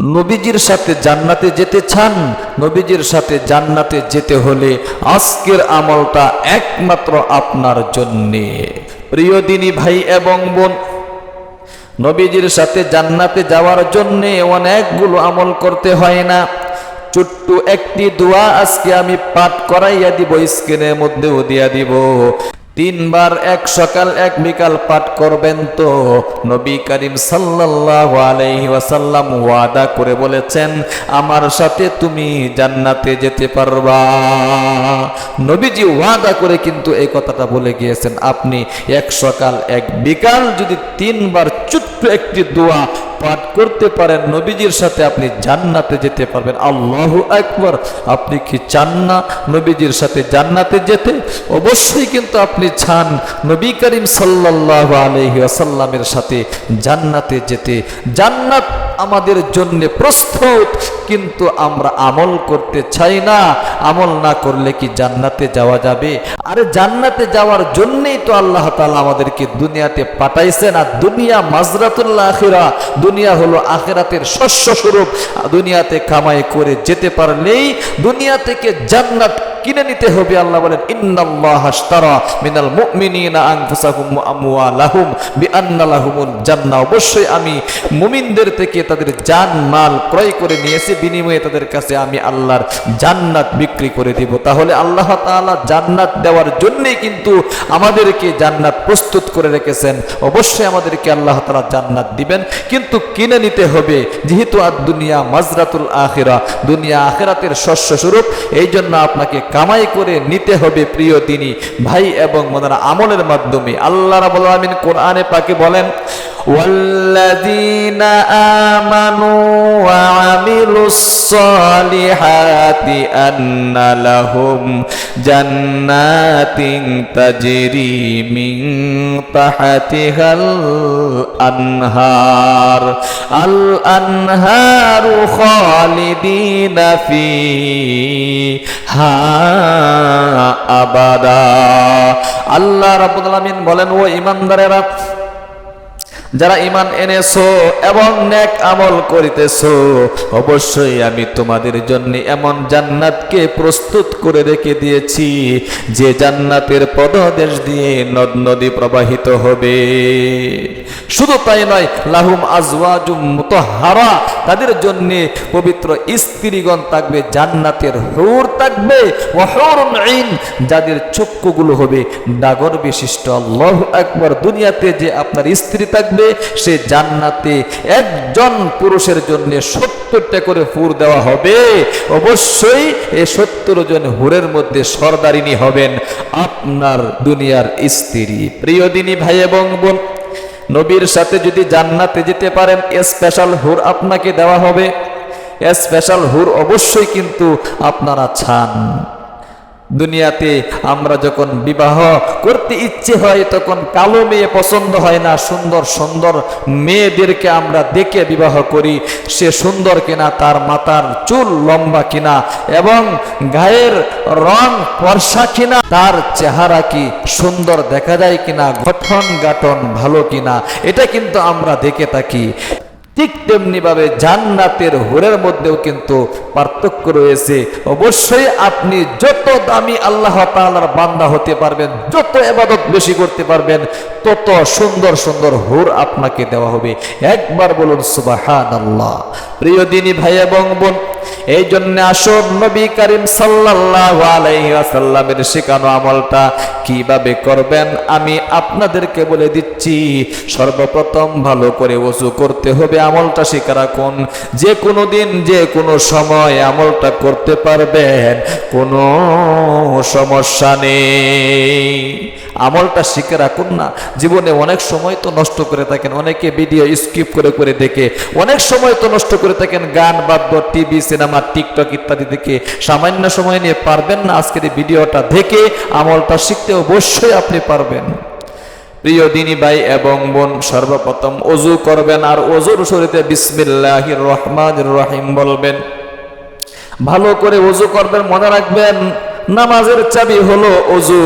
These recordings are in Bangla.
নবীজির সাথে জান্নাতে যেতে চান, নবীজির সাথে জান্নাতে যেতে হলে আজকের আমলটা একমাত্র আপনার জন্যে। প্রিয় দিনী ভাই এবং বোন, নবীজির সাথে জান্নাতে যাওয়ার জন্যে অনেকগুলো আমল করতে হয় না। ছোট্ট একটি দোয়া আজকে আমি পাঠ করাইয়া দিব, স্ক্রিনের মধ্যেও দিয়া দিব। তিনবার এক সকাল, এক বিকাল পাঠ করবেন তো। নবী করিম সাল্লাল্লাহু আলাইহি ওয়াসাল্লাম ওয়াদা করে বলেছেন, আমার সাথে তুমি জান্নাতে যেতে পারবা। নবীজি ওয়াদা করে কিন্তু এই কথাটা বলে গিয়েছেন, আপনি এক সকাল, এক বিকাল যদি তিনবার ছোট্ট একটি দোয়া পাঠ করতে পারেন, নবীজির সাথে আপনি জান্নাতে যেতে পারবেন। আল্লাহু আকবার, আপনি কি চান না নবীজির সাথে জান্নাতে যেতে? অবশ্যই কিন্তু আপনি চান নবী করিম সাল্লাল্লাহু আলাইহি ওয়াসাল্লামের সাথে জান্নাতে যেতে। জান্নাত আমাদের জন্য প্রস্তুত, কিন্তু আমরা আমল করতে চাই না। আমল না করলে কি জান্নাতে যাওয়া যাবে? আরে জান্নাতে যাওয়ার জন্যই তো আল্লাহ তালা আমাদেরকে দুনিয়াতে পাঠাইছেন, আর দুনিয়া মাজরাতুল্লাহ আখিরা দুনিয়া হলো আখেরাতের শস্য স্বরূপ। দুনিয়াতে কামাই করে যেতে পারলেই দুনিয়া থেকে জান্নাত কিনে নিতে হবে। আল্লাহ বলেন মিনাল মুমিনিনা আনফুসাহুম ওয়া আমওয়ালাহুম অবশ্যই আমি মুমিনদের থেকে তাদের জান মাল ক্রয় করে নিয়েছি, বিনিময়ে তাদের কাছে আমি আল্লাহর জান্নাত বিক্রি করে দিব। তাহলে আল্লাহ তাআলা জান্নাত দেওয়ার জন্যই কিন্তু আমাদেরকে জান্নাত প্রস্তুত করে রেখেছেন। অবশ্যই আমাদেরকে আল্লাহ তাআলা জান্নাত দিবেন, কিন্তু কিনে নিতে হবে। যেহেতু আর দুনিয়া মাজরাতুল আখিরা, দুনিয়া আখিরাতের শস্য স্বরূপ এই জন্য আপনাকে কামাই করে নিতে হবে প্রিয় তিনি, ভাই এবং মনারা আমলের মাধ্যমে। আল্লাহ রাবুল আলমিন কোরআনে পাকে বলেন والذين آمنوا وعملوا الصالحات أن لهم جنات تجري من تحتها الأنهار الأنهار خالدين فيها أبدا আল্লাহ রাব্বুল আলামিন বলেন ও ইমানদারেরা যারা ইমান এনেছো এবং নেক আমল করিতেছো, অবশ্যই আমি তোমাদের জন্য এমন জান্নাতকে প্রস্তুত করে রেখে দিয়েছি, যে জান্নাতের পদদেশ দিয়ে নদ নদী প্রবাহিত হবে। শুধু তাই নয়, লাহুম আজওয়াজুম মুতাহহারা তাদের জন্য পবিত্র স্ত্রীগণ থাকবে, জান্নাতের হুর থাকবে, ওয়া হুরুন আইন, যাদের চক্ষুগুলো হবে ডাগর বিশিষ্ট। আল্লাহু আকবার, দুনিয়াতে যে আপনার স্ত্রী থাকবে সে জান্নাতে একজন পুরুষের জন্য সত্তরটা করে ফুর দেওয়া হবে। অবশ্যই এই সত্তর জন হুরের মধ্যে সর্দারিনী হবেন আপনার দুনিয়ার স্ত্রী। প্রিয় দিনী ভাই এবং বোন, নবীর সাথে যদি জান্নাতে যেতে পারেন স্পেশাল হুর আপনাকে দেওয়া হবে। স্পেশাল হুর অবশ্যই কিন্তু আপনারা চান। দুনিয়াতে আমরা যখন বিবাহ করতে ইচ্ছে হয়, তখন কালো মেয়ে পছন্দ হয় না, সুন্দর সুন্দর মেয়েদেরকে আমরা দেখে বিবাহ করি। সে সুন্দর কিনা, তার মাথার চুল লম্বা কিনা এবং গায়ের রং ফর্সা কিনা, তার চেহারা কি সুন্দর দেখা যায় কিনা গঠন গাঠন ভালো কিনা, এটা কিন্তু আমরা দেখে থাকি। ঠিক তেমনি ভাবে জান্নাতের হুরের মধ্যেও কিন্তু পার্থক্য রয়েছে। অবশ্যই আপনি যত দামি আল্লাহ তাআলার বান্দা হতে পারবেন, যত এবাদত বেশি করতে পারবেন তত সুন্দর সুন্দর হুর আপনাকে দেওয়া হবে। একবার বলুন সুবাহান আল্লাহ প্রিয় দিনী ভাই এবং বোন, এই জন্য আসুন নবী করিম ওয়াসাল্লামের শেখানো আমলটা কীভাবে করবেন, আমি আপনাদেরকে বলে দিচ্ছি। সর্বপ্রথম ভালো করে ওযু করতে হবে, আমলটা শিখে রাখুন। যে কোনো দিন, যে কোনো সময় আমলটা করতে পারবেন, কোনো সমস্যা নেই। আমলটা শিখে রাখুন না জীবনে অনেক সময় তো নষ্ট করে থাকেন, অনেকে ভিডিও স্কিপ করে করে দেখে, অনেক সময় তো নষ্ট করে থাকেন, গান, বাদ্য টিভি সিনেমা টিকটক ইত্যাদি দেখে। সামান্য সময় নিয়ে পারবেন না আজকের এই ভিডিওটা দেখে, আমলটা শিখতে অবশ্যই আপনি পারবেন। প্রিয় দিনী ভাই এবং বোন, সর্বপ্রথম অজু করবেন আর অজুর শরীরে বিসমিল্লাহির রহমান রহিম বলবেন। ভালো করে অজু করবেন, মনে রাখবেন, নামাজের চাবি হলো অজু।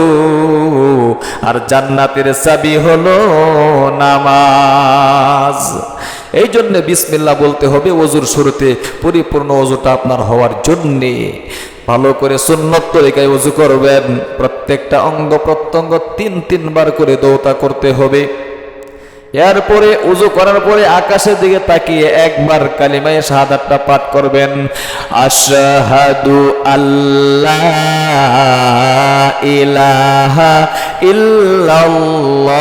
আর জান্নাতের চাবি হলো নামাজ। এই জন্যে বিসমিল্লা বলতে হবে অজুর শুরুতে পরিপূর্ণ অজুটা আপনার হওয়ার জন্যে। ভালো করে সুন্নত তরিকায় উজু করবেন, প্রত্যেকটা অঙ্গ প্রত্যঙ্গ তিন তিনবার করে দৌতা করতে হবে। এরপরে উজু করার পরে আকাশের দিকে তাকিয়ে একবার কালিমায় শাহাদাতটা পাঠ করবেন। আশহাদু আল্লাহ ইলাহা ইল্লাল্লাহু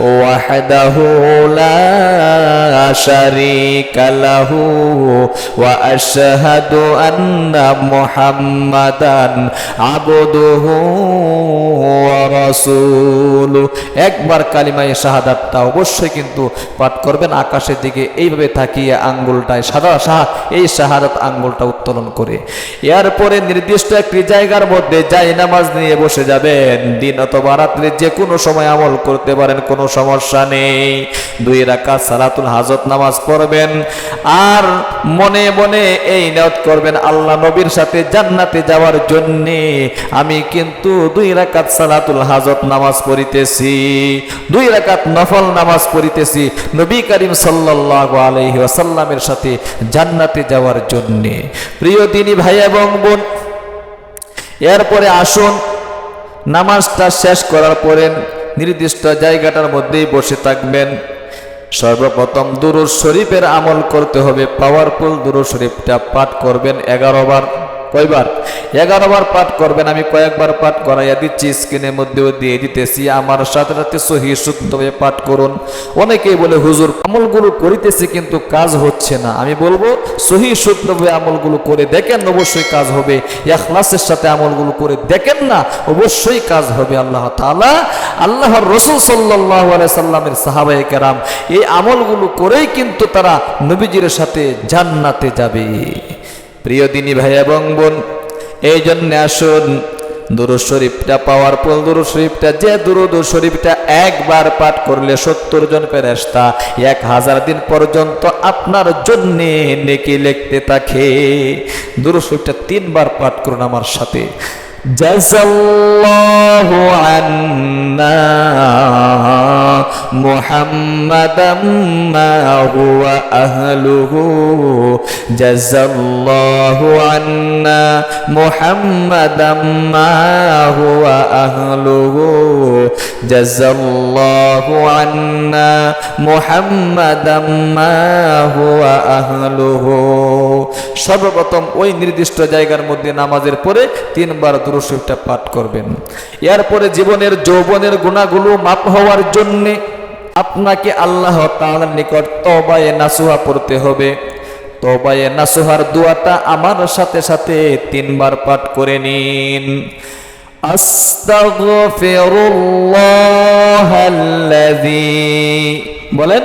ওয়াহদাহু লা শারীকা লাহু ওয়া আশহাদু আন্না মুহাম্মাদান আবদুহু ওয়া রাসূলুহু। একবার কালিমায়ে শাহাদাতটা অবশ্যই কিন্তু পাঠ করবেন। আকাশের দিকে এইভাবে তাকিয়ে আঙ্গুলটায় সাদা শাহ, এই শাহাদাত আঙ্গুলটা উত্তোলন করে। এরপরে নির্দিষ্ট একটি জায়গার মধ্যে যাই নামাজ নিয়ে বসে যাবেন। দিন অথবা রাত্রে যে কোনো সময় আমল করতে পারেন, কোনো সমস্যা নেই। দুই রাকাত সালাতুল হাজত নামাজ পড়বেন। আর মনে মনে এই নিয়ত করবেন, আল্লাহ নবীর সাথে জান্নাতে যাওয়ার জন্যে। আমি কিন্তু দুই রাকাত সালাতুল হাজত নামাজ পড়িতেছি। দুই রাকাত নফল নামাজ পড়িতেছি। নবী করিম সাল্লাল্লাহু আলাইহি ওয়াসাল্লামের সাথে জান্নাতে যাওয়ার জন্যে। প্রিয় দিনী ভাই এবং বোন, এরপরে আসুন, নামাজটা শেষ করার পরে নির্দিষ্ট জায়গাটার মধ্যেই বসে থাকবেন। সর্বপ্রথম দুরুদ শরীফের আমল করতে হবে। পাওয়ারফুল দুরুদ শরীফটা পাঠ করবেন এগারো বার। কয়বার? এগারো বার পাঠ করবেন, আমি কয়েকবার পাঠ করাইয়া দিচ্ছি, স্ক্রিনের মধ্যেও দিয়ে দিতেছি, আমার সাথে সাথে সহি শুদ্ধভাবে পাঠ করুন। অনেকেই বলে, হুজুর, আমলগুলো করিতেছি কিন্তু কাজ হচ্ছে না। আমি বলব, সহি শুদ্ধভাবে আমলগুলো করে দেখেন, অবশ্যই কাজ হবে। এখলাসের সাথে আমলগুলো করে দেখেন না, অবশ্যই কাজ হবে আল্লাহ তাআলা। আল্লাহর রসুল সাল্লাহ সাল্লামের সাহাবাই কেরাম, এই আমলগুলো করেই কিন্তু তারা নবীজির সাথে জান্নাতে যাবে। প্রিয় দিনী ভাই এবং বোন, এই জন্য আসুন, দুরুদ শরীফটা পাওয়ার পর দুরুদ শরীফটা, যে দুরুদ শরীফটা একবার পাঠ করলে সত্তর জন ফেরেশতা, এক হাজার দিন পর্যন্ত আপনার জন্য নেকি লিখতে থাকে। দুরুদ শরীফটা তিনবার পাঠ করুন আমার সাথে। জাযাল্লাহু আন্না। মুহাম্মাদাম মা হুয়া আহলুহু। জাযাল্লাহু আন্না মুহাম্মাদাম মা হুয়া আহলুহু। জাযাল্লাহু আন্না মুহাম্মাদাম মা হুয়া আহলুহু। সর্বপ্রথম ওই নির্দিষ্ট জায়গার মধ্যে নামাজের পরে তিনবার দুরুশরীফটা পাঠ করবেন। এরপরে জীবনের যৌবনের গুণাগুলো মাপ হওয়ার জন্যে আপনাকে আল্লাহ তাআলার নিকট তবায়ে নাসুহা পড়তে হবে। তবায়ে নাসুহার দোয়াটা আমার সাথে সাথে তিনবার পাঠ করে নিন। আস্তাগফিরুল্লাহাল্লাযী বলেন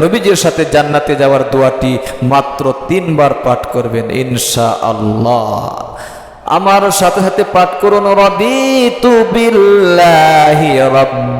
নবীজির সাথে জান্নাতে যাওয়ার দোয়াটি মাত্র তিনবার পাঠ করবেন ইনশা আল্লাহ আমার সাথে সাথে পাঠ করুন রদিতু বিল্লাহি রাব্বাও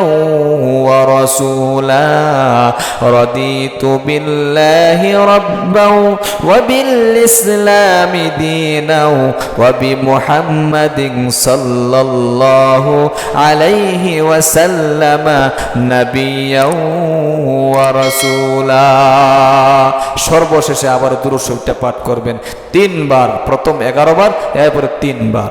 ورسولا رضيت بالله ربا وبالإسلام دينا وبمحمد صلى الله عليه وسلم نبيا ورسولا সর্বশেষে আবার দুরুশরীফটা পাঠ করবেন তিনবার প্রথম এগারো বার এরপরে তিনবার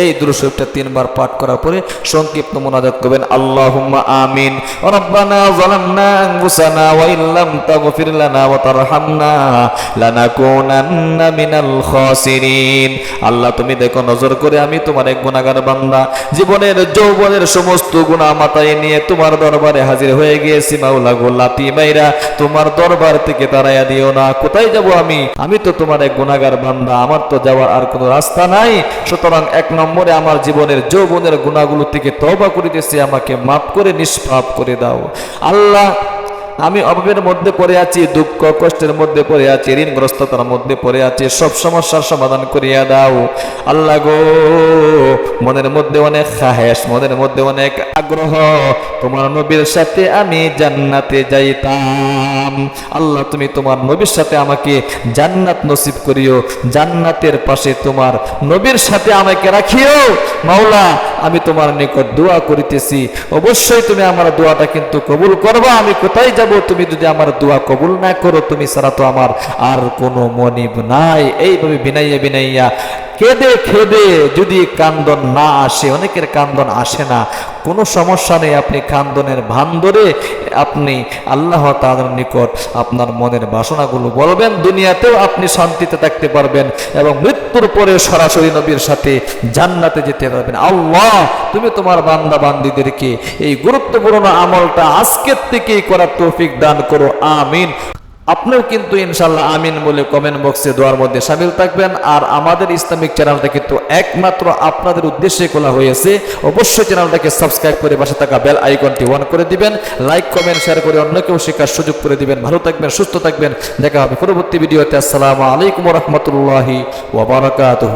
এই দুরুশরীফটা তিনবার পাঠ করার পরে সংক্ষিপ্ত মোনাজাত করবেন, আল্লাহুম্মা আমিন। রব্বানা যালামনা আনফুসানা ওয়া ইল্লাম তাগফির লানা ওয়া তারহামনা লানাকুনান্না মিনাল খাসিরিন। আল্লাহ, তুমি দেখো, নজর করে আমি তোমার এক গুনাহগার বান্দা। জীবনের যৌবনের সমস্ত গুনাহ মাথায় নিয়ে তোমার দরবারে হাজির হয়ে গিয়েছি মাওলা গো লাতি মাইরা। তোমার দরবার থেকে তাড়াইয়া দিও না। কোথায় যাব আমি? আমি তো তোমার এক গুনাহগার বান্দা। আমার তো যাওয়ার আর কোনো রাস্তা নাই। সুতরাং এক নম্বরে আমার জীবনের যৌবনের গুণাগুলো থেকে তবা করিতেছি আমাকে মাফ করে নিষ্পাপ করে দাও। আল্লাহ আমি অভাবের মধ্যে পড়ে আছি, দুঃখ, কষ্টের মধ্যে পড়ে আছি, ঋণগ্রস্ততার মধ্যে পড়ে আছি, সব সমস্যার সমাধান করিয়া দাও। আল্লাহ গো, মনের মধ্যে অনেক খাহেস মনের মধ্যে অনেক আগ্রহ। তোমার নবীর সাথে আমি জান্নাতে যাইতাম। আল্লাহ, তুমি তোমার নবীর সাথে আমাকে জান্নাত নসিব করিও। জান্নাতের পাশে তোমার নবীর সাথে আমাকে রাখিও। মাওলা, আমি তোমার নিকট দোয়া করিতেছি। অবশ্যই তুমি আমার দোয়াটা কিন্তু কবুল করবা। আমি কোথায় যাব, তুমি যদি আমার দোয়া কবুল না করো, তুমি ছাড়া তো আমার আর কোনো মনিব নাই। এইভাবে বিনাইয়া বিনাইয়া কেঁদে খেদে যদি কান্দন না আসে, অনেকের কান্দন আসে না। কোনো সমস্যা নেই, আপনি কান্দনের ভান ধরে আপনি আল্লাহ তাআলার নিকট আপনার মনের বাসনাগুলো বলবেন, দুনিয়াতেও আপনি শান্তিতে থাকতে পারবেন এবং মৃত্যুর পরে সরাসরি নবীর সাথে জান্নাতে যেতে পারবেন। আল্লাহ, তুমি তোমার বান্দা বান্দিদেরকে এই গুরুত্বপূর্ণ আমলটা আজকের থেকেই করার তৌফিক দান করো, আমিন। আপনিও কিন্তু ইনশাল্লাহ আমিন বলে কমেন্ট বক্সে দেওয়ার মধ্যে সামিল থাকবেন। আর আমাদের ইসলামিক চ্যানেলটা কিন্তু একমাত্র আপনাদের উদ্দেশ্যে খোলা হয়েছে। অবশ্যই চ্যানেলটাকে সাবস্ক্রাইব করে পাশে থাকা বেল আইকনটি অন করে দিবেন। লাইক কমেন্ট শেয়ার করে অন্যকেও শেখার সুযোগ করে দিবেন। ভালো থাকবেন, সুস্থ থাকবেন। দেখা হবে পরবর্তী ভিডিওতে। আসসালামু আলাইকুম রহমতুল্লাহি ওবরাকাতুহ